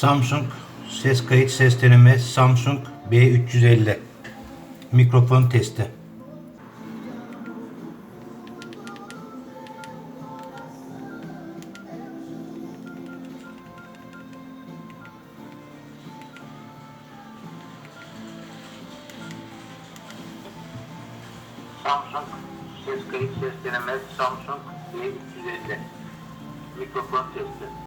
Samsung ses kayıt ses deneme Samsung B350 mikrofon testi. Samsung ses kayıt ses deneme Samsung B350 mikrofon testi.